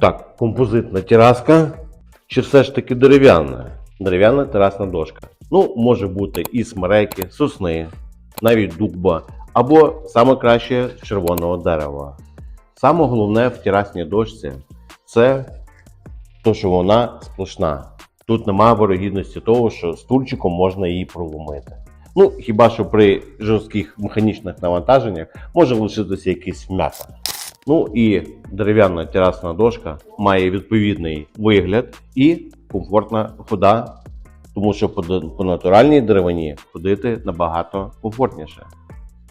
Так, композитна тераска чи все ж таки дерев'яна? Дерев'яна терасна дошка. Ну, може бути і смереки, сосни, навіть дубба, або саме краще з червоного дерева. Саме головне в терасній дошці це то, що вона сплошна. Тут немає вирогідності того, що стульчиком можна її проломити. Ну, хіба що при жорстких механічних навантаженнях може лишитися якийсь м'ясо. Ну і дерев'яна терасна дошка має відповідний вигляд і комфортна хода, тому що по, натуральній деревині ходити набагато комфортніше.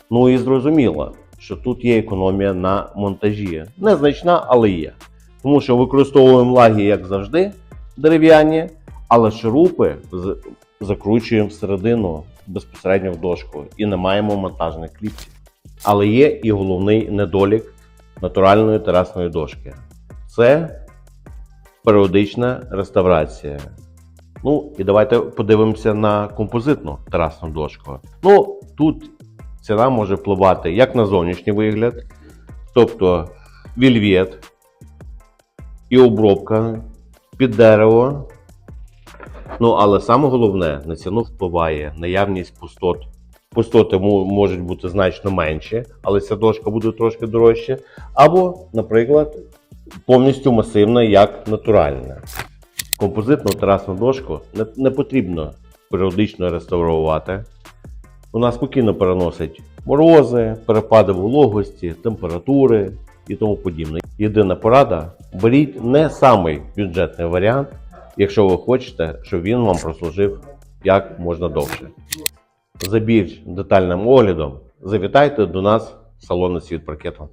Ну і зрозуміло, що тут є економія на монтажі. Незначна, але є. Тому що використовуємо лаги, як завжди, дерев'яні, але шурупи закручуємо всередину безпосередньо в дошку і не маємо монтажних кліпсів. Але є і головний недолік натуральної терасної дошки. Це періодична реставрація. Ну і давайте подивимося на композитну терасну дошку. Ну, тут ціна може впливати як на зовнішній вигляд, тобто вільвет і обробка під дерево. Ну, але саме головне на ціну впливає наявність пустот. Пустоти можуть бути значно менші, але ця дошка буде трошки дорожче. Або, наприклад, повністю масивна, як натуральна. Композитну терасну дошку не, потрібно періодично реставрувати. Вона спокійно переносить морози, перепади вологості, температури і тому подібне. Єдина порада: беріть не самий бюджетний варіант, якщо ви хочете, щоб він вам прослужив як можна довше. За більш детальним оглядом завітайте до нас в салони світ паркету.